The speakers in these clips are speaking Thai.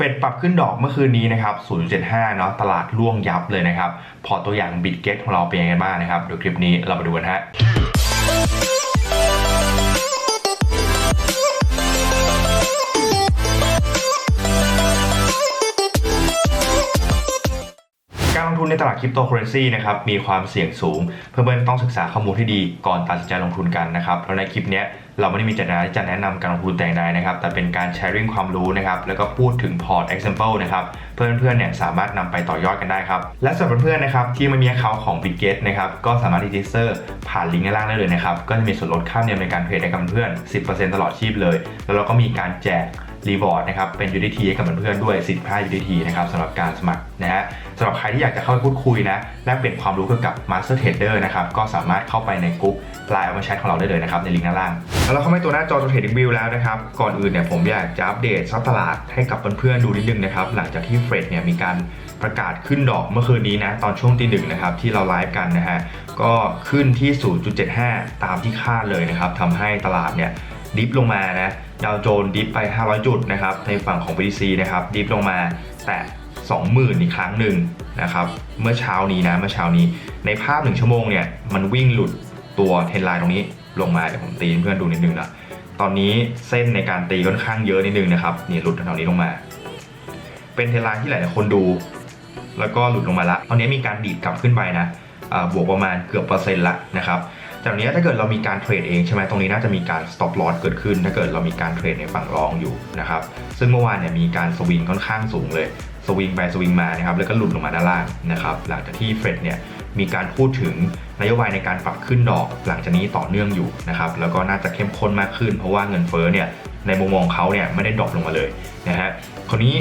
ฟดปรับขึ้นดอกเมื่อคืนนี้นะครับ 0.75 เนาะ ตลาดร่วงยับเลยนะครับ พอตัวอย่างบิตเก็ตของเราเป็นยังไงบ้างนะครับ เดี๋ยวคลิปนี้เรามาดูกันฮะ ทุนในตลาดคริปโตเคอเรนซีนะครับมีความเสี่ยงสูง เพื่อนๆต้องศึกษาข้อมูลที่ดีก่อนตัดสินใจลงทุนกันนะครับแล้วในคลิปนี้เราไม่ได้มีเจตนาที่จะแนะนำการลงทุนแต่อย่างใดนะครับ แต่เป็นการแชร์ริ่งความรู้นะครับ แล้วก็พูดถึงพอร์ต example นะครับ เพื่อนๆเนี่ยสามารถนำไปต่อยอดกันได้ครับ และสำหรับเพื่อนๆนะครับที่ไม่มี account ของ b i t g e t นะครับ ก็สามารถรีจิสเตอร์ผ่านลิงก์ด้านล่างได้เลยนะครับ ก็จะมีส่วนลดค่าธรรมเนียมในการเทรดให้กับเพื่อน 10%ตลอดชีพเลย แล้วเราก็มีการแจก รีวอร์ดนะครับเป็น UDT ให้กับเพื่อนๆด้วย15 UDT นะครับสำหรับการสมัครนะฮะสำหรับใครที่อยากจะเข้าไปพูดคุยนะแลกเปลี่ยนความรู้เกี่ยวกับ Master Trader นะครับก็สามารถเข้าไปในกลุ่มไลน์เอามาแชทของเราได้เลยนะครับในลิงก์ด้านล่าง แล้วเราเข้ามาตัวหน้าจอตัว Trading View แล้วนะครับก่อนอื่นเนี่ยผมอยากจะอัปเดตซับตลาดให้กับเพื่อนๆดูนิดนึงนะครับหลังจากที่เฟดเนี่ยมีการประกาศขึ้นดอกเมื่อคืนนี้นะตอนช่วงตีหนึ่งนะครับที่เราไลฟ์กันนะฮะก็ขึ้นที่ 0.75 ตามที่คาดเลยนะครับทำให้ตลาดเนี่ย ดิฟลงมานะดาวโจนดิฟไป 500 จุดนะครับในฝั่งของ BTC นะครับดิฟลงมาแต่20,000 อีกครั้งหนึ่งนะครับเมื่อเช้านี้นะเมื่อเช้านี้ ในภาพ 1 ชั่วโมงเนี่ยมันวิ่งหลุดตัวเทรนไลน์ตรงนี้ลงมาเดี๋ยวผมตีเพื่อนดูนิดนึงนะตอนนี้เส้นในการตีค่อนข้างเยอะนิดนึงนะครับนี่หลุดแถวนี้ลงมา เป็นเทรนไลน์ที่หลายคนดู แล้วก็หลุดลงมาละตอนนี้มีการดีดกลับขึ้นไปนะบวกประมาณเกือบเปอร์เซ็นต์ละนะครับ จากนี้ถ้าเกิดเรามีการเทรดเองใช่ไหมตรงนี้น่าจะมีการ stop loss เกิดขึ้น ถ้าเกิดเรามีการเทรดในฝั่งรองอยู่นะครับซึ่งเมื่อวานเนี่ยมีการสวิงค่อนข้างสูงเลยสวิงไปสวิงมานะครับแล้วก็หลุดลงมาด้านล่างนะครับหลังจากที่เฟดเนี่ยมีการพูดถึงนโยบายในการปรับขึ้นดอกหลังจากนี้ต่อเนื่องอยู่นะครับแล้วก็น่าจะเข้มข้นมากขึ้น เพราะว่าเงินเฟ้อเนี่ยในมุมมองเขาเนี่ยไม่ได้ดรอปลงมาเลยนะฮะคราวนี้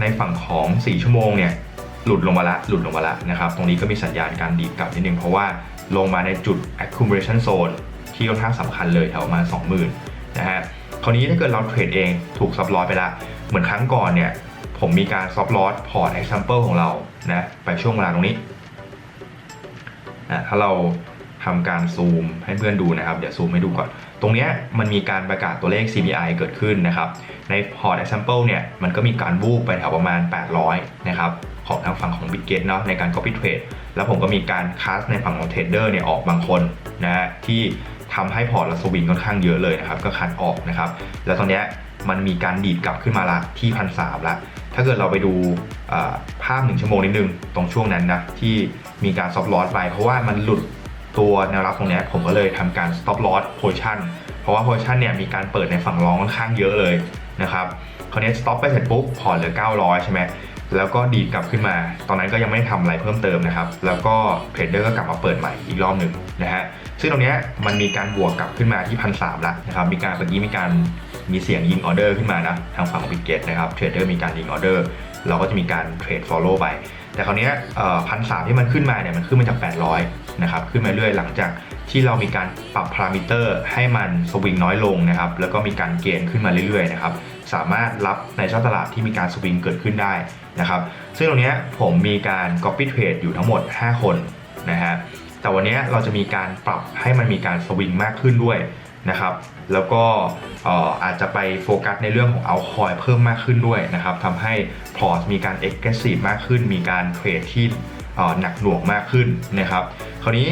ในฝั่งของ 4 ชั่วโมงเนี่ยหลุดลงมาละหลุดลงมาละนะครับตรงนี้ก็มีสัญญาณการดีดกลับนิดนึงเพราะว่า ลงมาในจุด accumulation zone ที่ค่อนข้างสำคัญเลยแถวประมาณ20,000นะฮะคราวนี้ถ้าเกิดเราเทรดเองถูกซับลอสไปละเหมือนครั้งก่อนเนี่ยผมมีการซับลอสพอร์ต example ของเรานะไปช่วงเวลาตรงนี้นะถ้าเราทำการซูมให้เพื่อนดูนะครับ เดี๋ยวซูมให้ดูก่อน ตรงเนี้ยมันมีการประกาศตัวเลข CPI เกิดขึ้นนะครับ ในพอร์ต example เนี่ยมันก็มีการวูบไปแถวประมาณ 800 นะครับ ของทางฝั่งของ Bitget เนาะในการ copy trade แล้วผมก็มีการคัสในฝั่งของเทรดเดอร์เนี่ยออกบางคนนะฮะที่ทำให้พอร์ตเราสวิงค่อนข้างเยอะเลยนะครับก็คัดออกนะครับ แล้วตอนนี้มันมีการดีดกลับขึ้นมาละที่พันสามละถ้าเกิดเราไปดูภาพหนึ่งชั่วโมงนิดนึงตรงช่วงนั้นนะที่มีการ stop loss ไป เพราะว่ามันหลุดตัวแนวรับตรงนี้ผมก็เลยทำการ stop loss position เพราะว่า position เนี่ยมีการเปิดในฝั่งรองค่อนข้างเยอะเลยนะครับ คราวนี้ stop ไปเสร็จปุ๊บพอร์ตเหลือ 900 ใช่ไหมแล้วก็ดีดกลับขึ้นมา ตอนนั้นก็ยังไม่ได้ทำอะไรเพิ่มเติมนะครับ แล้วก็เทรดเดอร์ก็กลับมาเปิดใหม่อีกรอบหนึ่งนะฮะ ซึ่งตรงนี้มันมีการบวกกลับขึ้นมาที่พันสามละนะครับ มีการเมื่อกี้มีการมีเสียงยิงออเดอร์ขึ้นมานะ ทางฝั่งของบิเกตนะครับ เทรดเดอร์มีการยิงออเดอร์ เราก็จะมีการเทรด follow ไป แต่คราวนี้พันสามที่มันขึ้นมาเนี่ย มันขึ้นมาจาก 800 นะครับ ขึ้นมาเรื่อยหลังจาก ที่เรามีการปรับพารามิเตอร์ให้มันสวิงน้อยลงนะครับ แล้วก็มีการเกณฑ์ขึ้นมาเรื่อยๆนะครับ สามารถรับในช่องตลาดที่มีการสวิงเกิดขึ้นได้นะครับ ซึ่งตรงนี้ผมมีการ copy trade อยู่ทั้งหมด 5 คนนะฮะ แต่วันนี้เราจะมีการปรับให้มันมีการสวิงมากขึ้นด้วยนะครับ แล้วก็เอ่อาจจะไปโฟกัสในเรื่องของเอาคอยเพิ่มมากขึ้นด้วยนะครับทำให้พอร์ตมีการ aggressive มากขึ้น มีการเทรดที่หนักหน่วงมากขึ้นนะครับ คราวนี้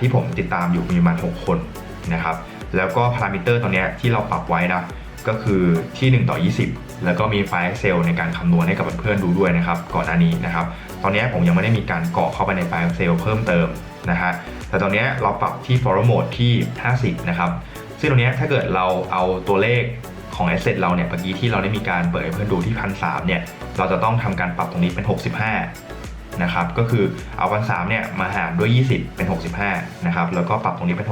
ที่ผมติดตามอยู่มีประมาณ6คนนะครับ แล้วก็พารามิเตอร์ตัวนี้ที่เราปรับไว้นะก็คือที่ 1 ต่อ 20 แล้วก็มีไฟล์ Excel ในการคำนวณให้กับเพื่อนๆดูด้วยนะครับ ก่อนหน้านี้นะครับ ตอนนี้ผมยังไม่ได้มีการกรอกเข้าไปในไฟล์ Excel เพิ่มเติมนะฮะ แต่ตอนนี้เราปรับที่ Follow Mode ที่ 50 นะครับ ซึ่งตรงนี้ถ้าเกิดเราเอาตัวเลขของ Asset เราเนี่ยเมื่อกี้ที่เราได้มีการเปิดให้เพื่อนดูที่พันสเนี่ย เราจะต้องทำการปรับตรงนี้เป็น 65 นะครับก็คือเอาพันสเนี่ยมาหารด้วย 20 เป็น 65นะครับแล้วก็ปรับตรงนี้เป็น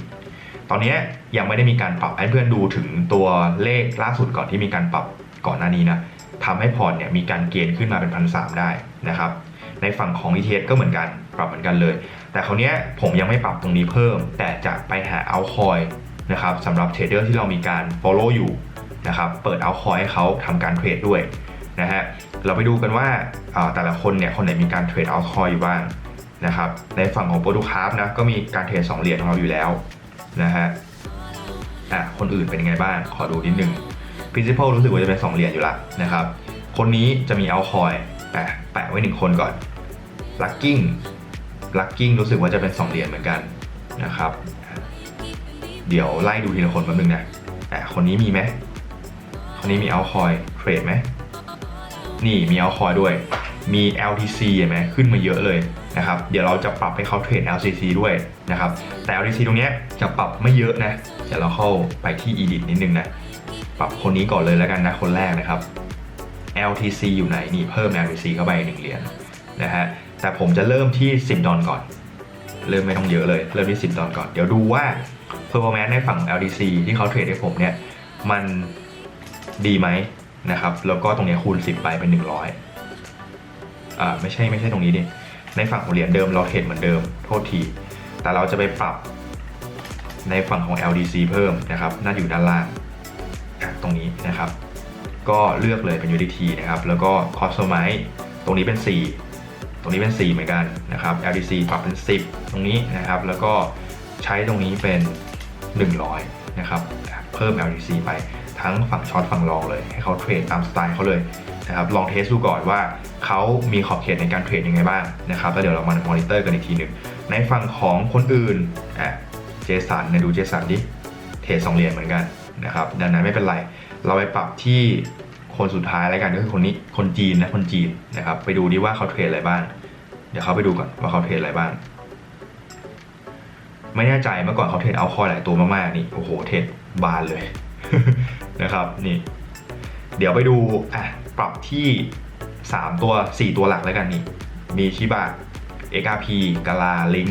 650 ตอนนี้ยังไม่ได้มีการปรับให้เพื่อนดูถึงตัวเลขล่าสุดก่อนที่มีการปรับก่อนหน้านี้นะทำให้พอร์ตเนี่ยมีการเกณฑ์ขึ้นมาเป็นพันสได้นะครับในฝั่งของ ETH ก็เหมือนกันปรับเหมือนกันเลย แต่คราวนี้ผมยังไม่ปรับตรงนี้เพิ่ม แต่จะไปหาเอาคอยนะครับสำหรับเทรดเดอร์ที่เรามีการ follow อยู่นะครับเปิดเอาคอยให้เขาทำการเทรดด้วย นะฮะเราไปดูกันว่าแต่ละคนเนี่ยคนไหนมีการเทรดเอาคอยอยู่บ้างนะครับในฝั่งของโปรตุคาร์ฟนะก็มีการเทรด2เหรียญของเราอยู่แล้วนะฮะอะคนอื่นเป็นยังไงบ้างขอดูนิดนึง principal รู้สึกว่าจะเป็น2เหรียญอยู่ละนะครับคนนี้จะมีเอาคอยแปะแปะไว้หนึ่งคนก่อนลักกิ้งลักกิ้งรู้สึกว่าจะเป็น2เหรียญเหมือนกันนะครับ เดี๋ยวไล่ดูทีละคนแป๊บนึงนะอะคนนี้มีไหมคนนี้มีเอาคอยเทรดไหม นี่มีเอาคอยด้วย มี LTC เห็นไหมขึ้นมาเยอะเลยนะครับ เดี๋ยวเราจะปรับให้เขาเทรด LCC ด้วยนะครับ แต่ LTC ตรงนี้จะปรับไม่เยอะนะ เดี๋ยวเราเข้าไปที่ edit นิดนึงนะ ปรับคนนี้ก่อนเลยแล้วกันนะ คนแรกนะครับ LTC อยู่ไหนนี่เพิ่ม LTC เข้าไปหนึ่งเหรียญนะฮะ แต่ผมจะเริ่มที่ 10 ดอลก่อน เริ่มไม่ต้องเยอะเลย เริ่มที่ 10 ดอลก่อน เดี๋ยวดูว่า performance ในฝั่ง LTC ที่เขาเทรดให้ผมเนี่ย มันดีไหม นะครับ แล้วก็ตรงนี้คูณ 10 ไปเป็น 100อ่าไม่ใช่ไม่ใช่ตรงนี้ดิ ในฝั่งของเหรียญเดิมเราเทรดเหมือนเดิม โทษที แต่เราจะไปปรับในฝั่งของ LDC เพิ่มนะครับ น่าอยู่ด้านล่าง ตรงนี้นะครับ ก็เลือกเลยเป็น UDT นะครับ แล้วก็ Customize ตรงนี้เป็น 4 ตรงนี้เป็น 4 เหมือนกันนะครับ LDC ปรับเป็น 10 ตรงนี้นะครับ แล้วก็ใช้ตรงนี้เป็น 100 นะครับ เพิ่ม LDC ไป ทั้งฝั่งช็อตฝั่งลองเลย ให้เขาเทรดตามสไตล์เขาเลยนะครับลองเทสดูก่อนว่าเขามีขอบเขตในการเทรดยังไงบ้างนะครับแล้วเดี๋ยวเรามามอนิเตอร์กันอีกทีหนึ่งในฝั่งของคนอื่นอะเจสันเนี่ยดูเจสันดิเทรดสองเหรียญเหมือนกันนะครับดังนั้นไม่เป็นไร เราไปปรับที่คนสุดท้ายแล้วกันก็คือคนนี้คนจีนนะคนจีนนะครับไปดูดิว่าเขาเทรดอะไรบ้าง เดี๋ยวเขาไปดูก่อนว่าเขาเทรดอะไรบ้าง ไม่แน่ใจเมื่อก่อนเขาเทรดเอาคอยหลายตัวมากๆนี่โอ้โหเทรดบานเลย นะครับนี่เดี๋ยวไปดูอะปรับที่ 3 ตัว 4 ตัวหลักแล้วกันนี่มีชิบะ XRP กาลาลิง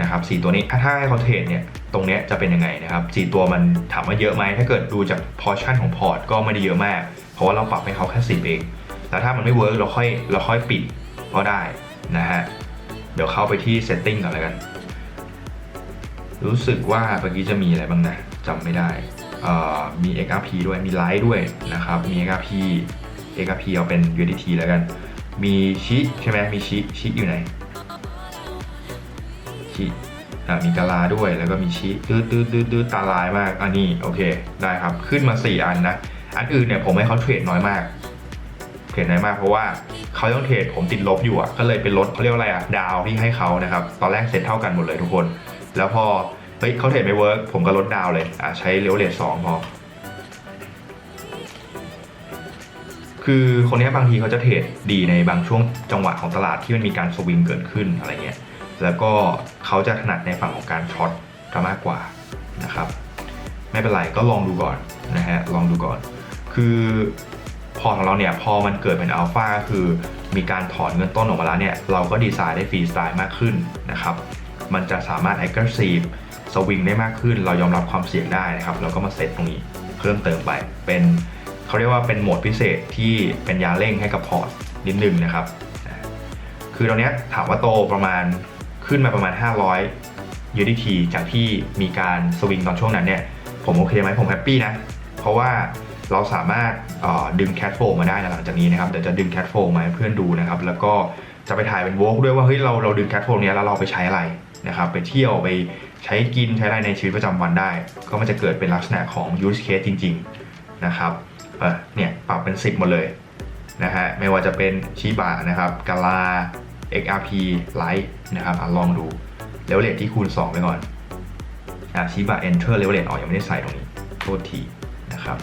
นะครับ4ตัวนี้ถ้าถ้าให้เขาเทรดเนี่ยตรงนี้จะเป็นยังไงนะครับ4ตัวมันถามว่าเยอะไหมถ้าเกิดดูจากพอชั่นของพอร์ตก็ไม่ได้เยอะมาก เพราะว่าเราปรับให้เขาแค่10เองแล้วถ้ามันไม่เวิร์กเราค่อยเราค่อยปิดก็ได้นะฮะเดี๋ยวเข้าไปที่ setting ก่อนแล้วกัน รู้สึกว่าเมื่อกี้จะมีอะไรบ้างนะจำไม่ได้ มี XRP ด้วยมีไลท์ด้วยนะครับ มี XRP XRP เอาเป็น USDT แล้วกัน มีชิใช่ไหมมีชิชิอยู่ไหนชิมีกาลาด้วยแล้วก็มีชิตื้อตื้อตื้อตื้อตาลายมากอันนี้โอเคได้ครับขึ้นมา 4 อันนะ อันอื่นเนี่ยผมให้เขาเทรดน้อยมาก เทรดน้อยมากเพราะว่าเขาต้องเทรดผมติดลบอยู่อะก็เลยเป็นลดเขาเรียกว่าอะไรอะดาวที่ให้เขานะครับ ตอนแรกเซ็ตเท่ากันหมดเลยทุกคน แล้วพอ เฮ้ยเขาเทรดไม่เวิร์กผมก็ลดดาวเลยอะใช้เลเวลเลทสองพอ คือคนนี้บางทีเขาจะเทรดดีในบางช่วงจังหวะของตลาดที่มันมีการสวิงเกิดขึ้นอะไรเงี้ยแล้วก็เขาจะถนัดในฝั่งของการช็อตมากกว่านะครับ ไม่เป็นไรก็ลองดูก่อนนะฮะลองดูก่อน คือพอของเราเนี่ยพอมันเกิดเป็นอัลฟาคือมีการถอนเงินต้นออกมาแล้วเนี่ยเราก็ดีไซน์ได้ฟรีสไตล์มากขึ้นนะครับ มันจะสามารถ aggressive สวิงได้มากขึ้น เรายอมรับความเสี่ยงได้นะครับเราก็มาเซตตรงนี้เพิ่มเติมไป เป็นเขาเรียกว่าเป็นโหมดพิเศษที่เป็นยาเร่งให้กับพอร์ตนิดนึงนะครับ คือตอนนี้ถามว่าโตประมาณขึ้นมาประมาณ 500 UDT จากที่มีการสวิงตอนช่วงนั้นเนี่ยผมโอเคไหมผมแฮปปี้นะ เพราะว่าเราสามารถดึงแคทโฟมาได้นะหลังจากนี้นะครับเดี๋ยวจะดึงแคทโฟมาให้เพื่อนดูนะครับ แล้วก็จะไปถ่ายเป็นวอล์กด้วยว่าเฮ้ยเราเราดึงแคทโฟเนี้ยแล้วเราไปใช้อะไร นะครับไปเที่ยวไปใช้กินใช้อะไรในชีวิตประจำวันได้ ก็มันจะเกิดเป็นลักษณะของ use case จริง ๆนะครับเออเนี่ยปรับเป็น 10 หมดเลยนะฮะไม่ว่าจะเป็นชิบะนะครับกาลา XRP Lite นะครับอลองดูเลเวลเลทที่คูณ 2 ไปก่อนอะชิบะ Enter เลเวลเลทออกยังไม่ได้ใส่ตรงนี้โทษทีนะครับ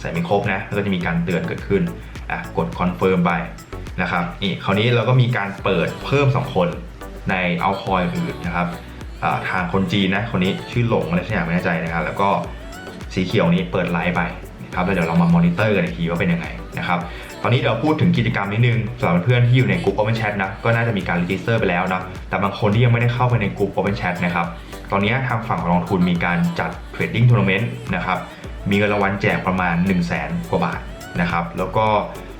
ใส่ไม่ครบนะแล้วก็จะมีการเตือนเกิดขึ้นอะกด Confirm ไปนะครับนี่คราวนี้เราก็มีการเปิดเพิ่ม 2 คน ในเอาคอยอื่นนะครับทางคนจีนนะคนนี้ชื่อหลงอะไรสักอย่างไม่แน่ใจนะครับแล้วก็สีเขียวนี้เปิดไลฟ์ไปนะครับแล้วเดี๋ยวเรามามอนิเตอร์กันอีกทีว่าเป็นยังไงนะครับตอนนี้เดี๋ยวพูดถึงกิจกรรมนิดนึงสำหรับเพื่อนที่อยู่ในกลุ่ม Open Chat นะก็น่าจะมีการรีจิสเตอร์ไปแล้วนะแต่บางคนที่ยังไม่ได้เข้าไปในกลุ่ม Open Chat นะครับตอนนี้ทางฝั่งของกองทุนมีการจัดเทรดดิ้งทัวร์นาเมนต์นะครับมีเงินรางวัลแจกประมาณ 1 0 0 0 0แสนกว่าบาท นะครับแล้วก็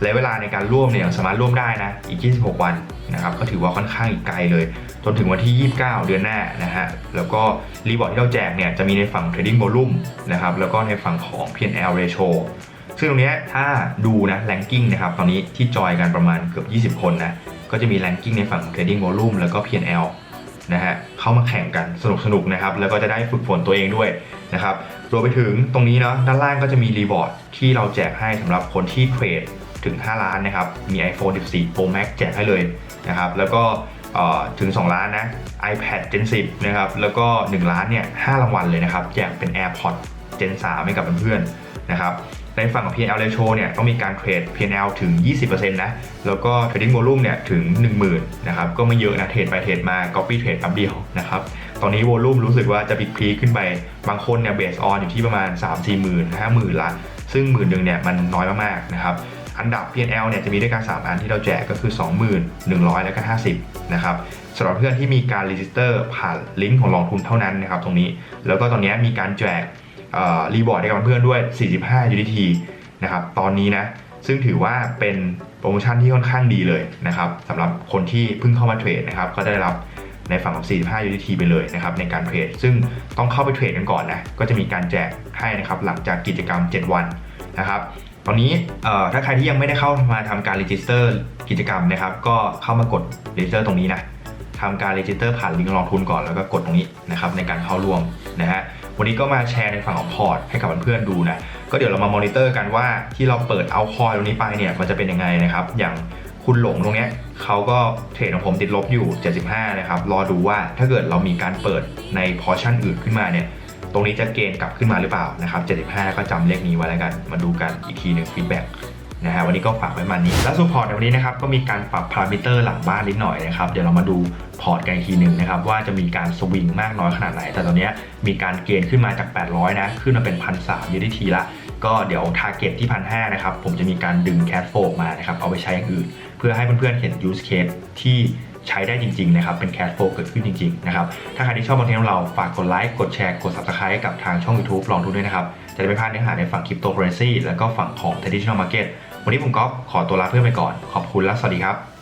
ระยะเวลาในการร่วมเนี่ยสามารถร่วมได้นะอีก 26 วันนะครับก็ถือว่าค่อนข้างอีกไกลเลย จนถึงวันที่ 29 เดือนหน้านะฮะแล้วก็รีบอร์ดที่เราแจกเนี่ยจะมีในฝั่ง trading volume นะครับแล้วก็ในฝั่งของ P&L ratio ซึ่งตรงนี้ถ้าดูนะ ranking นะครับตอนนี้ที่จอยกันประมาณเกือบ 20 คนนะก็จะมี ranking ในฝั่ง trading volume แล้วก็ P&L นะฮะเข้ามาแข่งกันสนุกๆนะครับ แล้วก็จะได้ฝึกฝนตัวเองด้วยนะครับรวมไปถึงตรงนี้เนาะด้านล่างก็จะมีรีบอร์ดที่เราแจกให้สำหรับคนที่เทรดถึง 5 ล้านนะครับ มี iPhone 14 Pro Max แจกให้เลยนะครับ แล้วก็เอ่อถึง 2 ล้านนะ iPad Gen 10 นะครับ แล้วก็ 1 ล้านเนี่ย 5 รางวัลเลยนะครับ แจกเป็น AirPods Gen 3 ให้กับเพื่อนๆ นะครับ ในฝั่งของ P&L ratio เนี่ยต้องมีการเทรด P&L ถึง 20%นะ แล้วก็ trading volume เนี่ยถึง 10,000นะครับ ก็ไม่เยอะนะ เทรดไปเทรดมา copy trade แป๊บเดียวนะครับ ตอนนี้ volume รู้สึกว่าจะพีคพีขึ้นไป บางคนเนี่ย base on อยู่ที่ประมาณ 3 4หมื่น5หมื่นละ ซึ่งหมื่นหนึ่งเนี่ยมันน้อยมากๆนะครับ อันดับ P&L เนี่ยจะมีด้วยกัน 3 อันที่เราแจกก็คือ 20,100 แล้วก็ 50 นะครับสำหรับเพื่อนที่มีการรีจิสเตอร์ผ่านลิงก์ของลองทุนเท่านั้นนะครับตรงนี้ แล้วก็ตอนนี้มีการแจก รีบอร์ดให้กับเพื่อนด้วย 45 UDT นะครับตอนนี้นะ ซึ่งถือว่าเป็นโปรโมชั่นที่ค่อนข้างดีเลยนะครับสำหรับคนที่เพิ่งเข้ามาเทรดนะครับก็ได้รับในฝั่งของ 45 UDT ไปเลยนะครับในการเทรด ซึ่งต้องเข้าไปเทรดกันก่อนนะ ก็จะมีการแจกให้นะครับหลังจากกิจกรรม 7 วันนะครับ ตอนนี้ถ้าใครที่ยังไม่ได้เข้ามาทำการรีจิสเตอร์กิจกรรมนะครับ ก็เข้ามากดรีจิสเตอร์ตรงนี้นะทำการรีจิสเตอร์ผ่านลิงก์ลงทุนก่อนแล้วก็กดตรงนี้นะครับในการเข้าร่วมนะฮะ วันนี้ก็มาแชร์ในฝั่งของพอร์ตให้กับเพื่อนๆดูนะ ก็เดี๋ยวเรามามอนิเตอร์กันว่าที่เราเปิดเอาคอยตรงนี้ไปเนี่ยมันจะเป็นยังไงนะครับ อย่างคุณหลงตรงเนี้ยเขาก็เทรดของผมติดลบอยู่ 75 นะครับ รอดูว่าถ้าเกิดเรามีการเปิดในพอร์ชั่นอื่นขึ้นมาเนี่ย ตรงนี้จะเกณฑ์กลับขึ้นมาหรือเปล่านะครับ 75 ก็จำเลขนี้ไว้แล้วกัน มาดูกันอีกทีหนึ่งฟีดแบ็ก นะฮะวันนี้ก็ฝากไว้มานี้ แล้วสุพอร์ตในวันนี้นะครับก็มีการปรับพารามิเตอร์หลังบ้านนิดหน่อยนะครับเดี๋ยวเรามาดูพอร์ตกันอีกทีหนึ่งนะครับว่าจะมีการสวิงมากน้อยขนาดไหน แต่ตอนนี้มีการเกณฑ์ขึ้นมาจาก 800 นะ ขึ้นมาเป็น 1,300ยูนิทีละก็เดี๋ยวทาร์เก็ตที่ 1,500 นะครับ ผมจะมีการดึงแคทโฟกมานะครับเอาไปใช้อย่างอื่น เพื่อให้เพื่อนๆเห็น use case ที่ใช้ได้จริงๆนะครับเป็นแคทโฟเกิดขึ้นจริงๆนะครับถ้าใครที่ชอบคอนเทนต์ของเราฝากกดไลค์กดแชร์กด subscribe กับทางช่อง YouTube ลองดูด้วยนะครับจะได้ไม่พลาดเนื้อหาในฝั่ง Crypto Currency แล้วก็ฝั่งของ Traditional Market วันนี้ผมก๊อฟขอตัวลาเพื่อนไปก่อน ขอบคุณและสวัสดีครับ